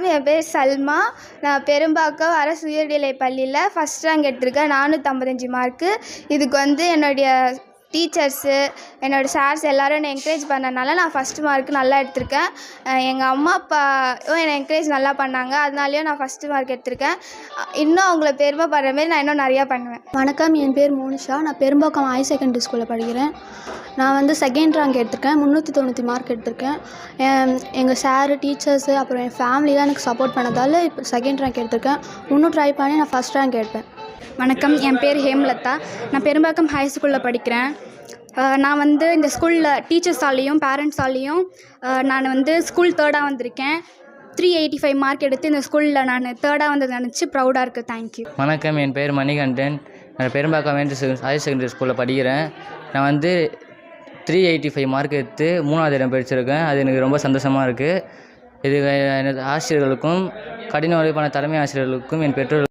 என் பேர் சல்மா. நான் பெரும்பாக்கம் அரசு உயர்நிலைப் பள்ளியில் ஃபஸ்ட் ரேங்க் எடுத்திருக்கேன். நானூற்றம்பத்தஞ்சு மார்க்கு இதுக்கு வந்து என்னுடைய டீச்சர்ஸு என்னோடய சார்ஸ் எல்லோரும் என்னை என்கரேஜ் பண்ணனால நான் ஃபஸ்ட்டு மார்க் நல்லா எடுத்திருக்கேன். எங்கள் அம்மா அப்பாவும் என்னை என்கரேஜ் நல்லா பண்ணாங்க. அதனாலேயும் நான் ஃபஸ்ட்டு மார்க் எடுத்திருக்கேன். இன்னும் அவங்கள பெருமைப்படுற மாரி நான் இன்னும் நிறையா பண்ணுவேன். வணக்கம் என் பேர் மோனிஷா. நான் பெரும்பாக்கம் ஹையர் செகண்டரி ஸ்கூலில் படிக்கிறேன். நான் வந்து செகண்ட் ரேங்க் எடுத்திருக்கேன். முந்நூற்றி தொண்ணூற்றி மார்க் எடுத்திருக்கேன். எங்கள் சாரு டீச்சர்ஸு அப்புறம் என் ஃபேமிலி தான் எனக்கு சப்போர்ட் பண்ணதால் இப்போ செகண்ட் ரேங்க் எடுத்திருக்கேன். இன்னும் ட்ரை பண்ணி நான் ஃபஸ்ட் ரேங்க் எடுப்பேன். வணக்கம். என் பேர் ஹேம்லதா. நான் பெரும்பாக்கம் ஹை ஸ்கூலில் படிக்கிறேன். நான் வந்து இந்த ஸ்கூலில் டீச்சர்ஸாலேயும் பேரண்ட்ஸாலேயும் நான் வந்து ஸ்கூல் தேர்டாக வந்திருக்கேன். த்ரீ எயிட்டி ஃபைவ் மார்க் எடுத்து இந்த ஸ்கூலில் நான் தேர்டாக வந்தது நினச்சி ப்ரௌடாக இருக்குது தேங்க்யூ வணக்கம். என் பேர் மணிகண்டன். நான் பெரும்பாக்கம் வேண்டு ஹையர் செகண்டரி ஸ்கூலில் படிக்கிறேன். நான் வந்து த்ரீ எயிட்டி ஃபைவ் மார்க் எடுத்து மூணாவது இடம் படிச்சிருக்கேன். அது எனக்கு ரொம்ப சந்தோஷமாக இருக்குது இது எனது ஆசிரியர்களுக்கும் கடின உழைப்பான தலைமை ஆசிரியர்களுக்கும் என் பெற்றோர்